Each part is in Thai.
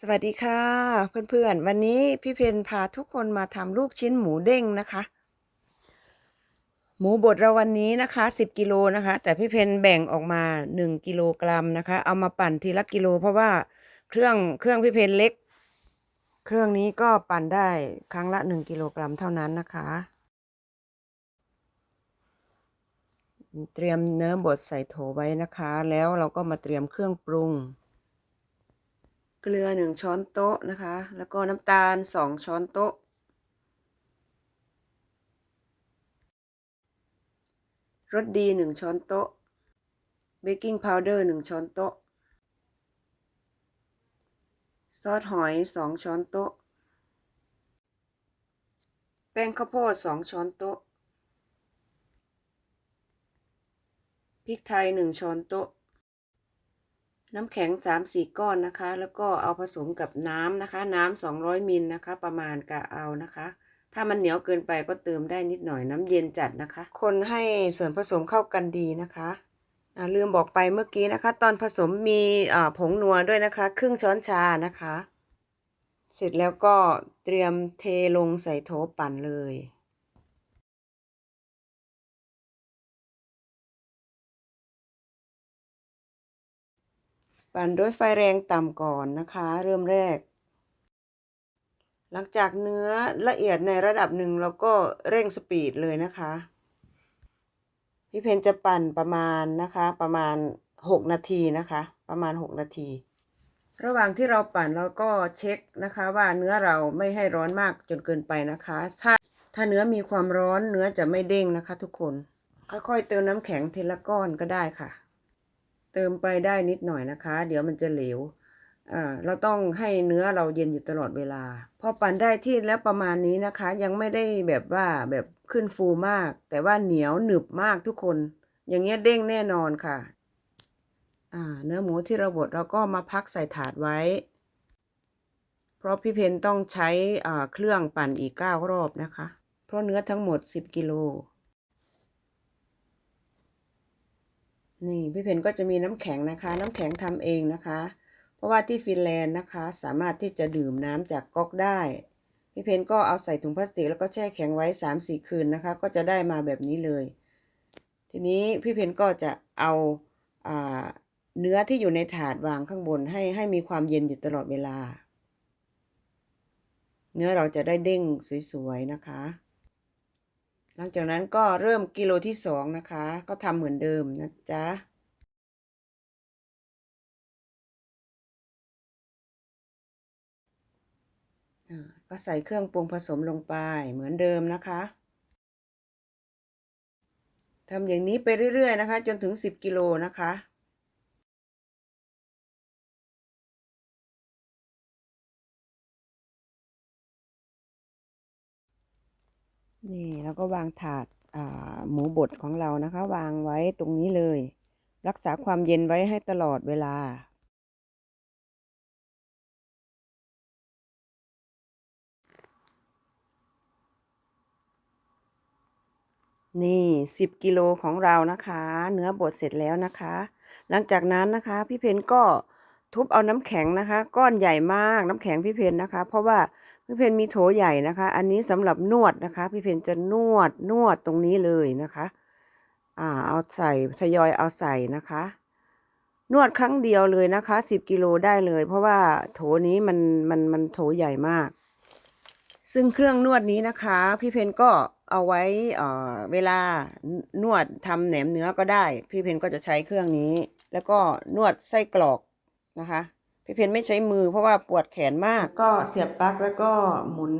สวัสดีค่ะ เพื่อนๆ วันนี้พี่เพนพาทุกคนมาทำลูกชิ้นหมูเด้งนะคะ หมูบดเราวันนี้นะคะ 10กิโลนะคะ แต่พี่เพนแบ่งออกมา 1กิโลกรัมนะคะ เอามาปั่นทีละกิโล เพราะว่าเครื่องเครื่องพี่เพนเล็ก เครื่องนี้ก็ปั่นได้ครั้งละ 1กิโลกรัมเท่านั้นนะคะ เตรียมเนื้อบดใส่โถไว้นะคะ แล้วเราก็มาเตรียมเครื่องปรุง เกลือหนึ่งช้อนโต๊ะนะคะ แล้วก็น้ำตาลสองช้อนโต๊ะ รสดีหนึ่งช้อนโต๊ะ เบกกิ้งพาวเดอร์หนึ่งช้อนโต๊ะ ซอสหอยสองช้อนโต๊ะ แป้งข้าวโพดสองช้อนโต๊ะ พริกไทยหนึ่งช้อนโต๊ะ น้ำแข็งสามสี่ก้อนนะคะ แล้วก็เอาผสมกับน้ำนะคะ น้ำสองร้อยมิลนะคะ ประมาณกะเอานะคะ ถ้ามันเหนียวเกินไปก็เติมได้นิดหน่อยน้ำเย็นจัดนะคะ คนให้ส่วนผสมเข้ากันดีนะคะลืมบอกไปเมื่อกี้นะคะ ตอนผสมมีผงนัวด้วยนะคะ ครึ่งช้อนชานะคะ เสร็จแล้วก็เตรียมเทลงใส่โถปั่นเลย ปั่นด้วยไฟแรงต่ำก่อนนะคะ เริ่มแรก หลังจากเนื้อละเอียดในระดับหนึ่งเราก็เร่งสปีดเลยนะคะ พี่เพนจะปั่นประมาณนะคะ ประมาณ 6 นาทีนะคะ ประมาณ 6 นาที ระหว่างที่เราปั่นเราก็เช็คนะคะ ว่าเนื้อเราไม่ให้ร้อนมากจนเกินไปนะคะ ถ้าถ้าเนื้อมีความร้อนเนื้อจะไม่เด้งนะคะ ทุกคน ค่อยๆเติมน้ำแข็งทีละก้อนก็ได้ค่ะ เติมไปได้นิดหน่อยนะคะ เดี๋ยวมันจะเหลวเราต้องให้เนื้อเราเย็นอยู่ตลอดเวลา พอปั่นได้ที่แล้วประมาณนี้นะคะ ยังไม่ได้แบบว่าแบบขึ้นฟูมาก แต่ว่าเหนียวหนึบมากทุกคน อย่างเงี้ยเด้งแน่นอนค่ะเนื้อหมูที่เราบดเราก็มาพักใส่ถาดไว้ เพราะพี่เพนต้องใช้เครื่องปั่นอีกเก้ารอบนะคะ เพราะเนื้อทั้งหมด 10 กิโล นี่พี่เพนก็จะมีน้ำแข็งนะคะ น้ำแข็งทำเองนะคะ เพราะว่าที่ฟินแลนด์นะคะ สามารถที่จะดื่มน้ำจากก๊อกได้ พี่เพนก็เอาใส่ถุงพลาสติกแล้วก็แช่แข็งไว้3ามสี่คืนนะคะ ก็จะได้มาแบบนี้เลย ทีนี้พี่เพนก็จะเอาอาเนื้อที่อยู่ในถาดวางข้างบนให้ให้มีความเย็นอยู่ตลอดเวลา เนื้อเราจะได้เด้งสวยๆนะคะ หลังจากนั้นก็เริ่มกิโลที่สองนะคะ ก็ทำเหมือนเดิมนะจ๊ะก็ใส่เครื่องปรุงผสมลงไปเหมือนเดิมนะคะทำอย่างนี้ไปเรื่อย ๆ นะคะ จนถึง 10 กิโลนะคะ นี่แล้วก็วางถาดาหมูบดของเรานะคะ วางไว้ตรงนี้เลย รักษาความเย็นไว้ให้ตลอดเวลา นี่สิบกิโลของเรานะคะ เนื้อบดเสร็จแล้วนะคะ หลังจากนั้นนะคะ พี่เพนก็ทุบเอาน้ำแข็งนะคะ ก้อนใหญ่มากน้ำแข็งพี่เพนนะคะ เพราะว่า พี่เพนมีโถใหญ่นะคะ อันนี้สำหรับนวดนะคะ พี่เพนจะนวดนวดตรงนี้เลยนะคะ อ่า เอาใส่ทยอยเอาใส่นะคะ นวดครั้งเดียวเลยนะคะสิบกิโลได้เลย เพราะว่าโถนี้มันมันมันโถใหญ่มาก ซึ่งเครื่องนวดนี้นะคะ พี่เพนก็เอาไว้เอ่อเวลานวดทำแหนมเนื้อก็ได้ พี่เพนก็จะใช้เครื่องนี้ แล้วก็นวดไส้กรอกนะคะ พี่เพนไม่ใช้มือเพราะว่าปวดแขนมาก ก็เสียบปลั๊กแล้วก็หมุน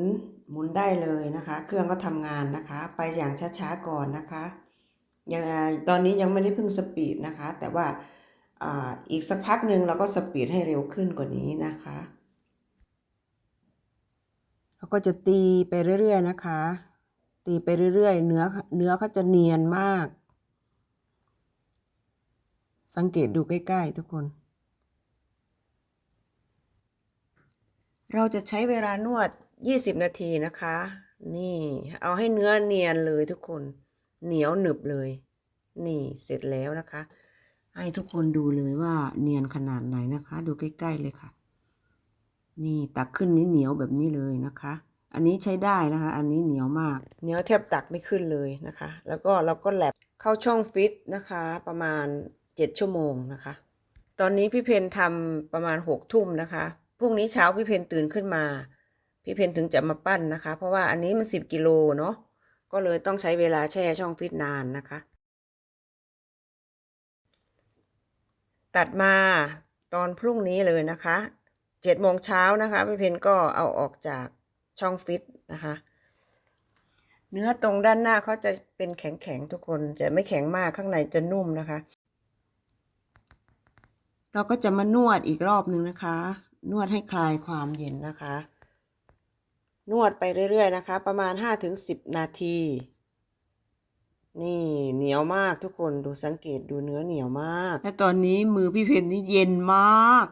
หมุนได้เลยนะคะ เครื่องก็ทำงานนะคะ ไปอย่างช้าๆก่อนนะคะยังตอนนี้ยังไม่ได้พึ่งสปีดนะคะ แต่ว่าอ่าอีกสักพักหนึ่งเราก็สปีดให้เร็วขึ้นกว่านี้นะคะเราก็จะตีไปเรื่อยๆนะคะ ตีไปเรื่อยๆ เนื้อเนื้อเขาจะเนียนมาก สังเกตดูใกล้ๆทุกคน เราจะใช้เวลานวด 20 นาทีนะคะ นี่เอาให้เนื้อเนียนเลยทุกคน เหนียวหนึบเลย นี่เสร็จแล้วนะคะ ให้ทุกคนดูเลยว่าเนียนขนาดไหนนะคะ ดูใกล้ ๆเลยค่ะ นี่ตักขึ้นนี่เหนียวแบบนี้เลยนะคะ อันนี้ใช้ได้นะคะ อันนี้เหนียวมาก เหนียวแทบตักไม่ขึ้นเลยนะคะ แล้วก็เราก็แลบเข้าช่องฟิตนะคะ ประมาณเจ็ดชั่วโมงนะคะ ตอนนี้พี่เพนทำประมาณหกทุ่มนะคะ พรุ่งนี้เช้าพี่เพนตื่นขึ้นมา พี่เพนถึงจะมาปั้นนะคะ เพราะว่าอันนี้มันสิบกิโลเนาะก็เลยต้องใช้เวลาแช่ช่องฟิตนานนะคะ ตัดมาตอนพรุ่งนี้เลยนะคะเจ็ดโมงเช้านะคะพี่เพนก็เอาออกจากช่องฟิตนะคะ เนื้อตรงด้านหน้าเขาจะเป็นแข็งๆทุกคนจะไม่แข็งมากข้างในจะนุ่มนะคะ เราก็จะมานวดอีกรอบหนึ่งนะคะ นวดให้คลายความเย็นนะคะ นวดไปเรื่อยๆนะคะ ประมาณ 5-10 นาที นี่เหนียวมากทุกคนดูสังเกตดูเนื้อเหนียวมาก และตอนนี้มือพี่เพนนี่เย็นมาก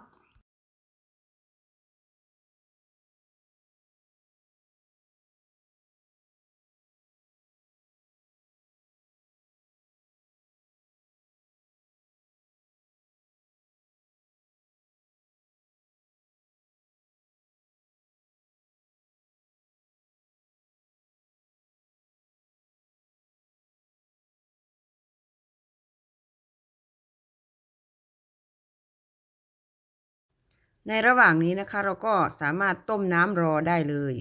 ในระหว่างนี้นะคะเราก็สามารถต้มน้ำรอได้เลย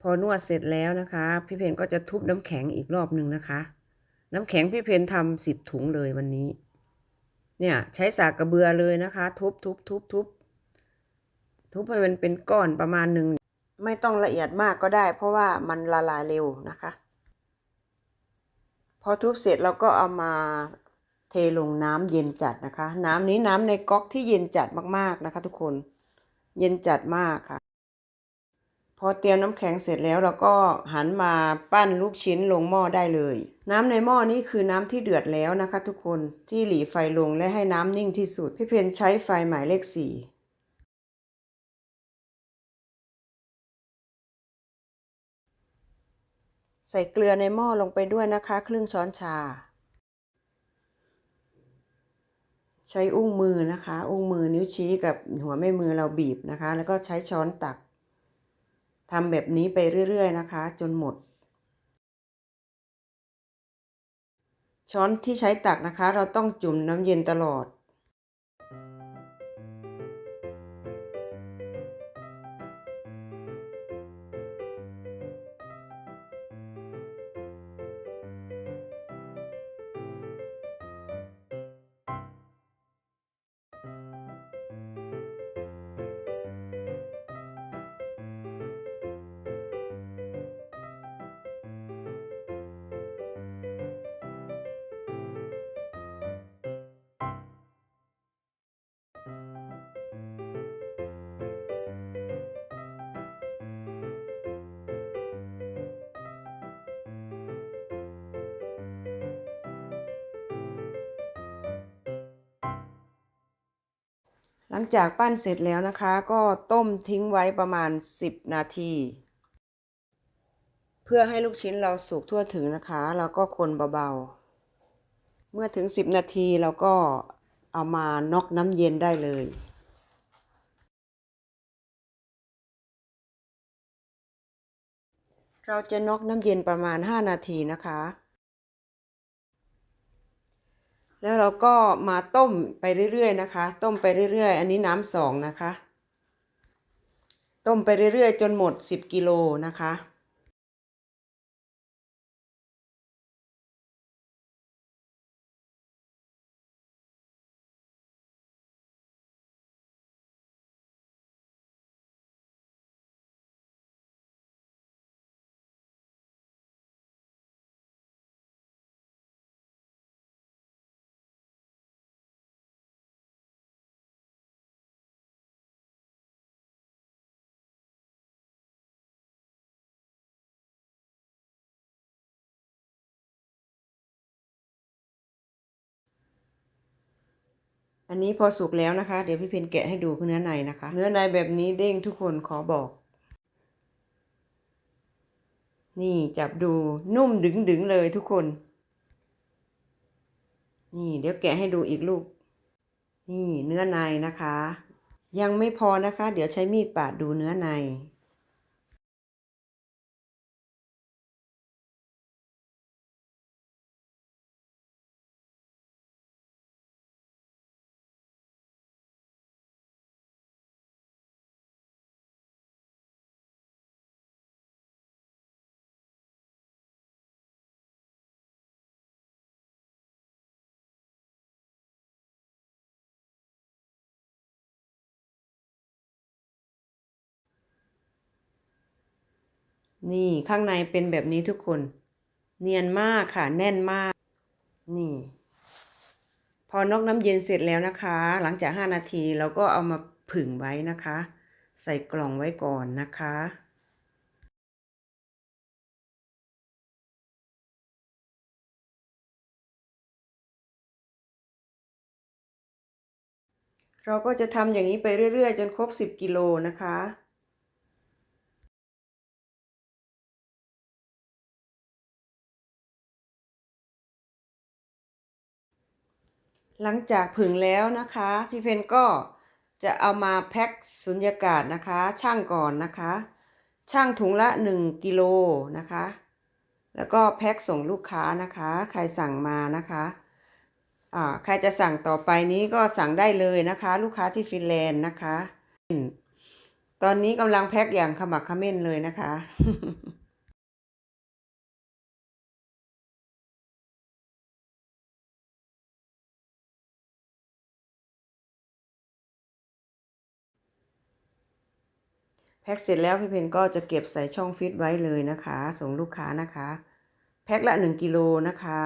พอนวดเสร็จแล้วนะคะ พี่เพนก็จะทุบน้ำแข็งอีกรอบหนึ่งนะคะ น้ำแข็งพี่เพนทำสิบถุงเลยวันนี้ เนี่ยใช้สากกระเบือเลยนะคะ ทุบทุบทุบทุบทุบให้มันเป็นก้อนประมาณหนึ่งไม่ต้องละเอียดมากก็ได้ เพราะว่ามันละลายเร็วนะคะ พอทุบเสร็จเราก็เอามา เทลงน้ำเย็นจัดนะคะ น้ำนี้น้ำในก๊อกที่เย็นจัดมากๆนะคะ ทุกคนเย็นจัดมากค่ะ พอเตรียมน้ำแข็งเสร็จแล้วเราก็หันมาปั้นลูกชิ้นลงหม้อได้เลย น้ำในหม้อนี้คือน้ำที่เดือดแล้วนะคะ ทุกคนที่หลีไฟลงและให้น้ำนิ่งที่สุด พี่เพนใช้ไฟหมายเลขสี่ใส่เกลือในหม้อลงไปด้วยนะคะ ครึ่งช้อนชา ใช้อุ้งมือนะคะ อุ้งมือนิ้วชี้กับหัวแม่มือเราบีบนะคะ แล้วก็ใช้ช้อนตักทำแบบนี้ไปเรื่อย ๆ นะคะ จนหมด ช้อนที่ใช้ตักนะคะ เราต้องจุ่มน้ำเย็นตลอด หลังจากปั้นเสร็จแล้วนะคะ ก็ต้มทิ้งไว้ประมาณ 10 นาที เพื่อให้ลูกชิ้นเราสุกทั่วถึงนะคะ เราก็คนเบาๆ เมื่อถึง 10 นาทีเราก็เอามาน็อกน้ำเย็นได้เลยเราจะน็อกน้ำเย็นประมาณ 5 นาทีนะคะ แล้วเราก็มาต้มไปเรื่อยๆนะคะ ต้มไปเรื่อยๆ อันนี้น้ำสองนะคะ ต้มไปเรื่อยๆ จนหมด 10 กิโลนะคะ อันนี้พอสุกแล้วนะคะ เดี๋ยวพี่เพนแกะให้ดูคือเนื้อในนะคะ เนื้อในแบบนี้เด้งทุกคนขอบอก นี่จับดูนุ่มดึงดึงๆเลยทุกคน นี่เดี๋ยวแกะให้ดูอีกลูก นี่เนื้อในนะคะ ยังไม่พอนะคะ เดี๋ยวใช้มีดปาดดูเนื้อใน นี่ข้างในเป็นแบบนี้ทุกคน เนียนมากค่ะแน่นมาก นี่ พอนอกน้ำเย็นเสร็จแล้วนะคะ หลังจาก 5 นาทีเราก็เอามาผึ่งไว้นะคะ ใส่กล่องไว้ก่อนนะคะเราก็จะทำอย่างนี้ไปเรื่อยๆ จนครบ 10 กิโลนะคะ หลังจากผึ่งแล้วนะคะ พี่เพนก็จะเอามาแพ็คสุญญากาศนะคะ ช่างก่อนนะคะ ช่างถุงละ 1กิโลนะคะ แล้วก็แพ็คส่งลูกค้านะคะ ใครสั่งมานะคะอ่าใครจะสั่งต่อไปนี้ก็สั่งได้เลยนะคะ ลูกค้าที่ฟินแลนด์นะคะ ตอนนี้กำลังแพ็คอย่างขมักขม้นเลยนะคะ แพ็คเสร็จแล้วพี่เพนก็จะเก็บใส่ช่องฟิตไว้เลยนะคะ ส่งลูกค้านะคะ แพ็คละ 1กิโลนะคะ